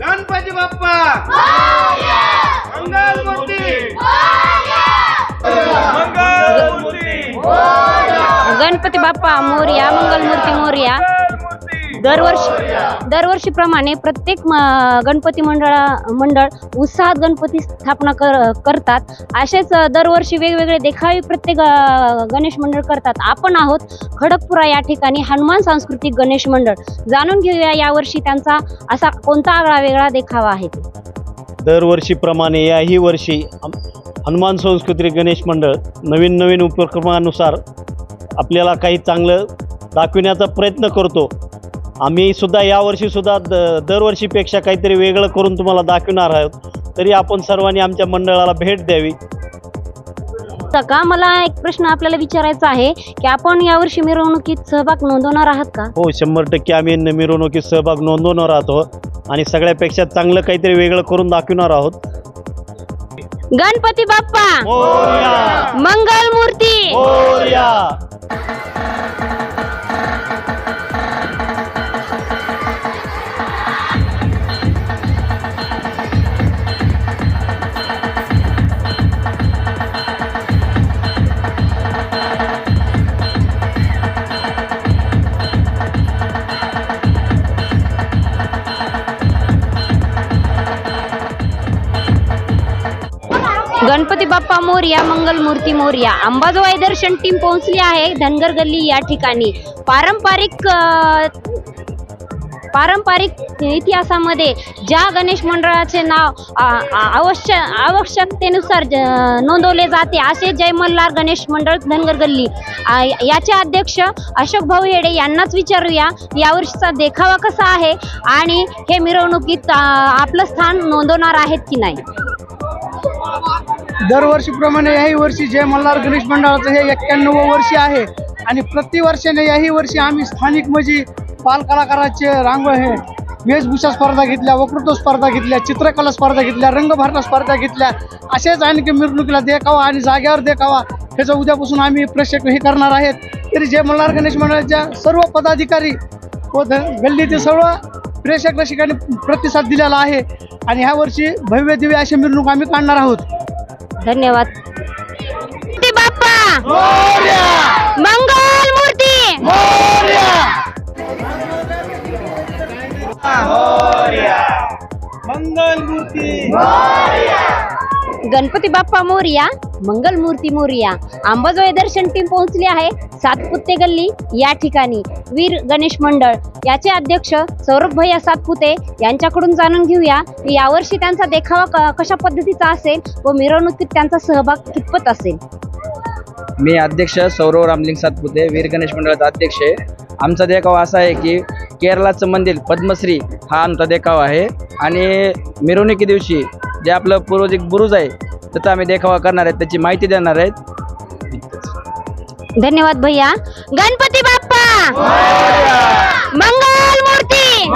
गणपती बाप्पा मंगल मूर्ती मंगल मूर्ती गणपती बाप्पा मोरया मंगलमूर्ती मोरया दरवर्षी दरवर्षीप्रमाणे प्रत्येक गणपती मंडळा मंडळ उत्साहात गणपती स्थापना कर करतात. असेच दरवर्षी वेगवेगळे देखावे प्रत्येक गणेश मंडळ करतात. आपण आहोत खडकपुरा या ठिकाणी हनुमान सांस्कृतिक गणेश मंडळ. जाणून घेऊया यावर्षी त्यांचा असा कोणता आगळा वेगळा देखावा आहे. दरवर्षीप्रमाणे याही वर्षी हनुमान संस्कृती गणेश मंडळ नवीन नवीन उपक्रमानुसार आपल्याला काही चांगलं दाखविण्याचा प्रयत्न करतो. आम्ही सुद्धा यावर्षीसुद्धा द दरवर्षीपेक्षा काहीतरी वेगळं करून तुम्हाला दाखविणार आहोत. तरी आपण सर्वांनी आमच्या मंडळाला भेट द्यावी. का मला एक प्रश्न आपल्याला विचारायचा आहे की आपण यावर्षी मिरवणुकीत सहभाग नोंदवणार आहात का? हो शंभर टक्के आम्ही मिरवणुकीत सहभाग नोंदवणार आहोत आणि सगळ्यापेक्षा चांगलं काहीतरी वेगळं करून दाखविणार आहोत. गणपती बाप्पा! मंगल मूर्ती गणपती बाप्पा मोरया मंगल मूर्ती मोरया. अंबाजोगाई दर्शन टीम पोहोचली आहे धनगर गल्ली या ठिकाणी. पारंपरिक पारंपरिक इतिहासामध्ये ज्या गणेश मंडळाचे नाव आवश्य आवश्यकतेनुसार नोंदवले जाते असे जय मल्हार गणेश मंडळ धनगर गल्ली याचे अध्यक्ष अशोक भाऊ येडे यांनाच विचारूया. यावर्षीचा देखावा कसा आहे आणि हे मिरवणुकीत आपलं स्थान नोंदवणार आहेत की नाही? दरवर्षीप्रमाणे याही वर्षी जय मल्हार गणेश मंडळाचं हे एक्क्याण्णव वर्षी आहे. आणि प्रतिवर्षाने याही वर्षी आम्ही स्थानिक म्हणजे बाल कलाकाराचे हे वेशभूषा स्पर्धा घेतल्या वक्तृत्व स्पर्धा घेतल्या चित्रकला स्पर्धा घेतल्या रंगभरणा स्पर्धा घेतल्या. असेच आणखी मिरवणुकीला देखावा आणि जाग्यावर देखावा ह्याचं उद्यापासून आम्ही प्रेक्षक हे करणार आहेत. तरी जय मल्हार गणेश मंडळाच्या सर्व पदाधिकारी व गल्लीतील सर्व प्रेक्षक रसिकांनी प्रतिसाद दिलेला आहे. आणि ह्या वर्षी भव्य दिव्य अशी मिरवणूक आम्ही काढणार आहोत. धन्यवाद. बाप्पा! मंगल मूर्ती मंगल मूर्ती! गणपती बाप्पा मोरया! मंगलमूर्ती मोरिया. अंबाजोगाई दर्शन टीम पोहोचली आहे. सातपुते गल्ली या ठिकाणी. वीर गणेश मंडळ. याचे अध्यक्ष सौरभ भैया सातपुते यांच्याकडून जाणून घेऊया की यावर्षी त्यांचा देखावा कशा पद्धतीचा असेल व मिरवणुकीत त्यांचा सहभाग कितपत असेल? मी अध्यक्ष सौरव रामलिंग सातपुते वीर गणेश मंडळाचा अध्यक्ष आहे. आमचा देखावा असा आहे की केरळाचं मंदिर पद्मश्री हा आमचा देखावा आहे. आणि मिरवणुकी दिवशी जे आपलं पूर्वजिक बुरुज आहे त्याचा आम्ही देखावा करणार आहे त्याची माहिती देणार आहेत धन्यवाद भैया. गणपती बाप्पा! मंगल मूर्ती!